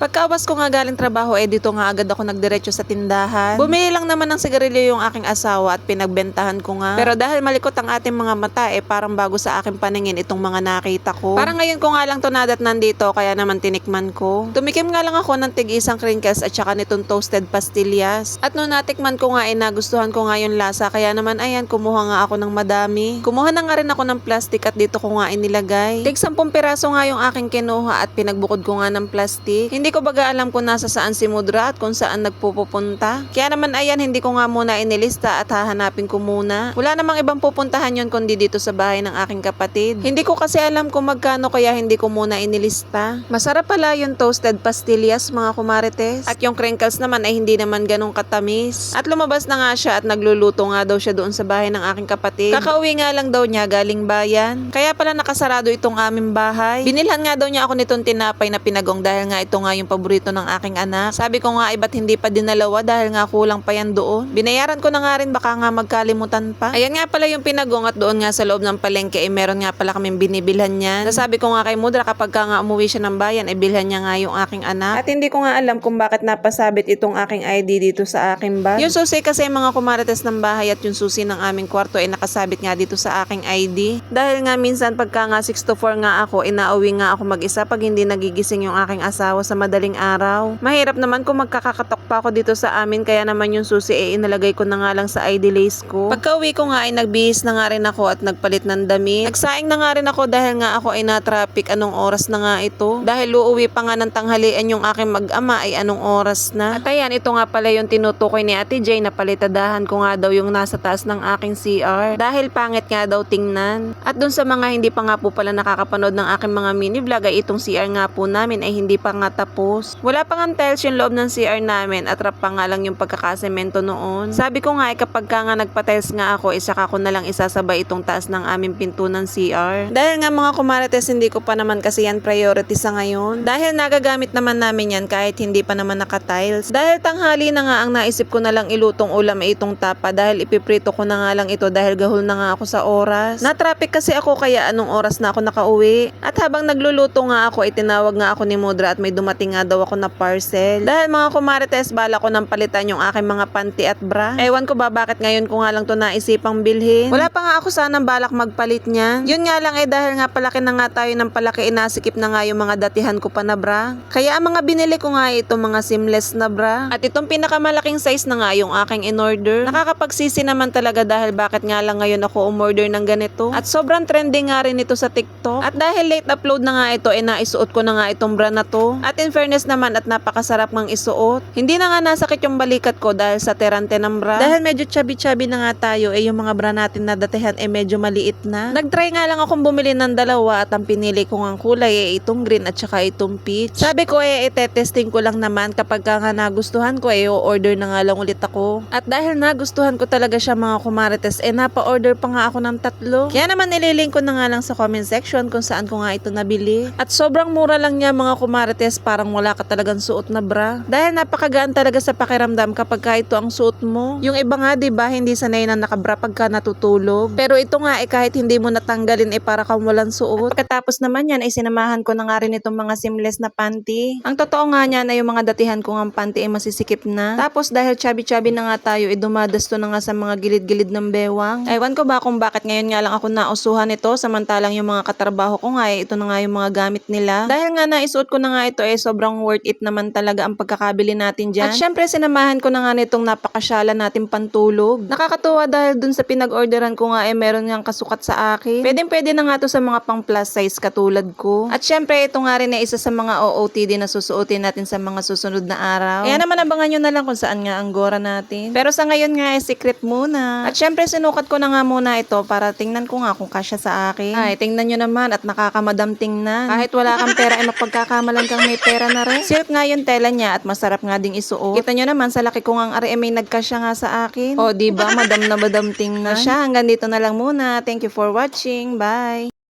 Pagkawas ko nga galing trabaho, eh dito nga agad ako nagdiretso sa tindahan. Bumili lang naman ng sigarilyo yung aking asawa at pinagbentahan ko nga. Pero dahil malikot ang ating mga mata, eh parang bago sa aking paningin itong mga nakita ko. Parang ngayon ko nga lang to nadat nandito, kaya naman tinikman ko. Tumikim nga lang ako ng tig isang crinkles at saka nitong toasted pastillas. At nung natikman ko nga, eh nagustuhan ko nga yung lasa, kaya naman ayan, kumuha nga ako ng madami. Kumuha na nga rin ako ng plastic at dito ko nga inilagay. Tig 10 piraso nga yung aking kinuha at pinagbukod ko nga ng plastic. Hindi ko baga alam kung nasa saan si Mudra at kung saan nagpupunta. Kaya naman ayan, hindi ko nga muna inilista at hahanapin ko muna. Wala namang ibang pupuntahan yon kundi dito sa bahay ng aking kapatid. Hindi ko kasi alam kung magkano kaya hindi ko muna inilista. Masarap pala yung toasted pastillas mga kumarites. At yung crinkles naman ay hindi naman ganong katamis. At lumabas na nga siya at nagluluto nga daw siya doon sa bahay ng aking kapatid. Kakauwi nga lang daw niya galing bayan. Kaya pala nakasarado itong aming bahay. Binilhan nga daw niya ako nitong tinapay na pinagong dahil nga ito nga yung paborito ng aking anak. Sabi ko nga, ay ba't hindi pa dinalawa dahil nga kulang pa yan doon. Binayaran ko na nga rin, baka nga magkalimutan pa. Ayan nga pala yung pinagong at doon nga sa loob ng palengke, eh meron nga pala kaming binibilhan niyan. Sabi ko nga kay Mudra, kapag ka nga umuwi siya ng bayan, eh bilhan niya nga yung aking anak. At hindi ko nga alam kung bakit napasabit itong aking ID dito sa aking bag. Yung susi kasi mga kumarites ng bahay at yung susi ng aming kwarto ay nakasabit nga dito sa aking ID. Dahil nga minsan pagka nga 6 to 4 nga ako, inauwi nga ako mag-isa pag hindi nagigising yung aking asawa sa madaling araw. Mahirap naman kung magkakakatok pa ako dito sa amin kaya naman yung susi eh inalagay ko na nga lang sa ID lace ko. Pagka uwi ko nga ay nagbihis na nga rin ako at nagpalit ng damit. Nagsaing na nga rin ako dahil nga ako ay na-traffic anong oras na nga ito. Dahil uuwi pa nga ng tanghalian yung aking mag-ama ay anong oras na. At ayan, ito nga pala yung tinutukoy ni Ate Jay na palitadahan ko nga daw yung nasa taas ng aking CR. Dahil pangit nga daw tingnan. At dun sa mga hindi pa nga po pala nakakapanood ng aking mga mini vlog ay itong CR nga po namin ay hindi pa nga tapos. Wala pa nga tiles yung loob ng CR namin at rap pa nga lang yung pagkakasemento noon. Sabi ko nga ay kapag ka nga nagpa-tiles nga ako, isaka ko na lang isasabay itong taas ng aming pinto ng CR. Dahil nga mga kumarites, hindi ko pa naman kasi yan priority sa ngayon. Dahil nagagamit naman namin yan kahit hindi pa naman naka-tiles. Dahil tanghali na nga ang naisip ko na lang ilutong ulam ay itong tapa dahil ipiprito ko na nga lang ito dahil gahol na nga ako sa oras. Na-traffic kasi ako kaya anong oras na ako nakauwi. At habang nagluluto nga ako, itinawag nga ako ni Mudra at may dumating nga daw ako na parcel. Dahil mga kumarites, bala ko nang palitan yung aking mga panty at bra. Ewan ko ba bakit ngayon ko nga lang to naisipang bilhin. Wala pa nga ako sanang balak magpalit niyan. Yun nga lang eh dahil nga palaki na nga tayo ng palaki, inasikip na nga yung mga datihan ko pa na bra. Kaya ang mga binili ko nga ito mga seamless na bra. At itong pinakamalaking size na nga yung aking in-order. Nakakapagsisi naman talaga dahil bakit nga lang ngayon ako umorder ng ganito. At sobrang trending nga rin ito sa TikTok. At dahil late upload na nga ito, eh naisuot ko na nga itong bra na to. At in fairness naman at napakasarap ng isuot. Hindi na nga nasakit yung balikat ko dahil sa terante ng bra. Dahil medyo chubby-chubby na nga tayo, eh yung mga bra natin na datihan eh medyo maliit na. Nagtry nga lang akong bumili ng dalawa at ang pinili ko ng kulay eh itong green at saka itong peach. Sabi ko eh itetesting ko lang naman kapag ka nga nagustuhan ko eh order na nga lang ulit ako. At dahil nagustuhan ko talaga siya mga kumarites eh napa-order pa nga ako ng tatlo. Kaya naman nililink ko na nga lang sa comment section kung saan ko nga ito nabili. At sobrang mura lang niya mga kumarites parang wala ka talagang suot na bra. Dahil napakagaan talaga sa pakiramdam kapag ka ito ang suot mo. Yung iba nga 'di ba hindi sanay na nakabra pagka natutulog. Pero ito nga eh kahit hindi mo natanggalin eh para kang walang suot. Pagkatapos naman yan ay sinamahan ko na nga rin itong mga seamless na panty. Ang totoo nga niya na yung mga datihan ko ng panty ay masisikip na. Tapos dahil chubby-chubby na nga tayo, eh dumadasto na nga sa mga gilid-gilid ng bewang. Ewan ko ba kung bakit ngayon nga lang ako nausuhan ito samantalang yung mga katrabaho ko nga eh, ito na nga yung mga gamit nila. Dahil nga naisuot ko na nga ito eh sobrang worth it naman talaga ang pagkakabili natin dyan. At syempre sinamahan ko na nga nitong napakasyala natin pantulog. Nakakatuwa dahil dun sa pinag-orderan ko nga eh meron nga kasukat sa akin. Pwede pwede na nga to sa mga pang plus size katulad ko. At syempre ito nga rin ay isa sa mga OOTD na susuotin natin sa mga susunod na araw. Kaya naman abangan nyo na lang kung saan nga ang gora natin. Pero sa ngayon nga eh secret muna. At syempre sinukat ko na nga muna ito para tingnan ko nga kung kasya sa akin. Ay, tingnan nyo naman at nakakamadam tingnan. Kahit wala kang pera ay mapagkakamalan kang may pera na rin. Silk nga yung tela niya at masarap nga ding isuot. Kita nyo naman sa laki ko nga ang RM ay nagkasya nga sa akin. O, di ba madam na madam tingnan siya. Hanggang dito na lang muna. Thank you for watching. Bye!